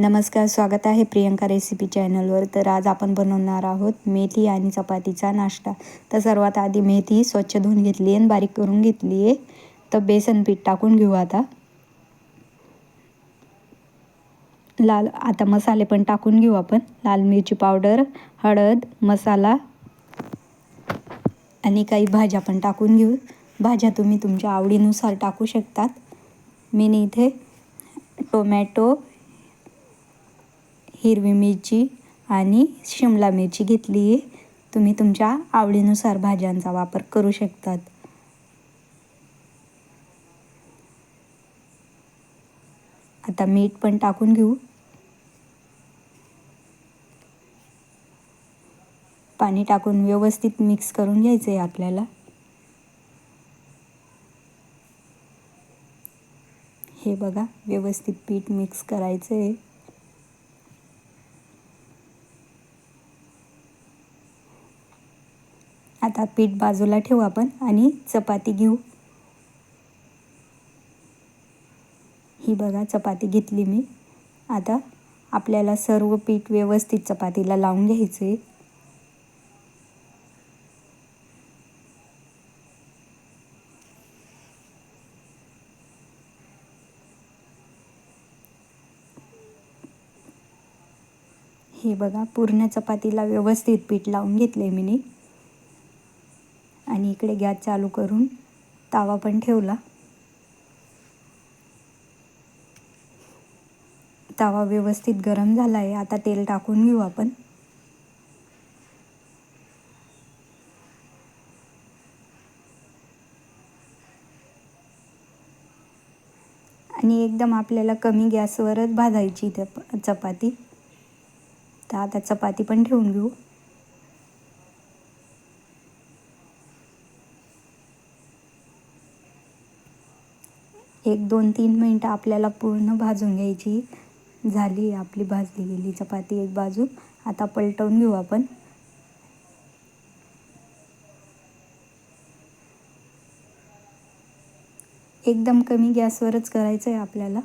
नमस्कार स्वागत आहे प्रियंका रेसिपी चॅनलवर. तर आज आपण बनवणार आहोत मेथी आणि चपातीचा नाश्ता. तर सर्वात आधी मेथी स्वच्छ धुवून घेतली आणि बारीक करून घेतली आहे. तर बेसन पीठ टाकून घेऊ आता. लाल आता मसाले पण टाकून घेऊ आपण. लाल मिरची पावडर हळद मसाला आणि काही भाज्या पण टाकून घेऊ. भाज्या तुम्ही तुमच्या आवडीनुसार टाकू शकतात. मी इथे टोमॅटो हिरवी मिरची आणि शिमला मिरची घेतली आहे. तुम्ही तुमच्या आवडीनुसार भाज्यांचा वापर करू शकतात. आता मीठ पण टाकून घेऊ. पाणी टाकून व्यवस्थित मिक्स करून घ्यायचं आहे आपल्याला. हे बघा व्यवस्थित पीठ मिक्स करायचं आहे आता पीठ बाजूला ठेवू आपण आणि चपाती घेऊ. ही बघा चपाती घेतली मी. आता आपल्याला सर्व पीठ व्यवस्थित चपातीला लावून घ्यायचं आहे हे बघा पूर्ण चपातीला व्यवस्थित पीठ लावून घेतले मी. आणि इकडे गॅस चालू करून तावा पण ठेवला. तावा व्यवस्थित गरम झाला आहे आता तेल टाकून घेऊ आपण. आणि एकदम आपल्याला कमी गॅसवरच भाजायची चपाती. तर आता चपाती पण ठेवून घेऊ. एक दोन तीन मिनटं आपल्याला पूर्ण भाजून घ्यायची. झाली आपली भाजली गेली चपाती एक बाजू. आता पलटवून घेऊ आपण. एकदम कमी गॅसवरच करायचं आहे आपल्याला.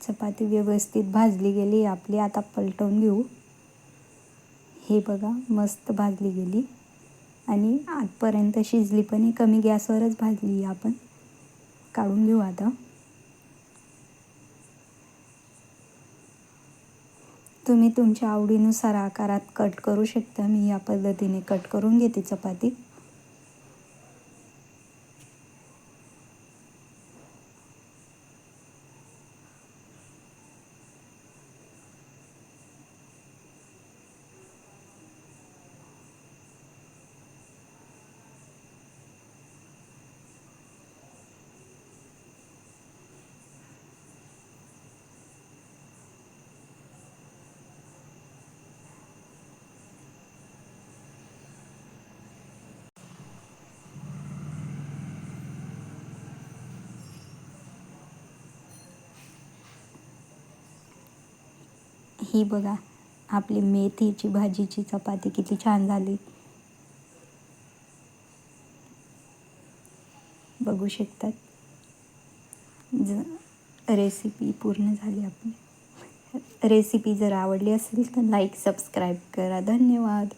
चपाती व्यवस्थित भाजली गेली. आपली आता पलटवून घेऊ. हे बघा मस्त भाजली गेली. आणि आतपर्यंत शिजली पण कमी गॅसवरच भाजली आपण. काढून घेऊ आता. तुम्ही तुमच्या आवडीनुसार आकारात कट करू शकता. मी या पद्धतीने कट करून घेते चपाती. ही बघा आपली मेथीची भाजीची चपाती किती छान झाली. बघू शकतात. ज रेसिपी पूर्ण झाली आपली. रेसिपी जर आवडली असेल तर लाईक सबस्क्राईब करा. धन्यवाद.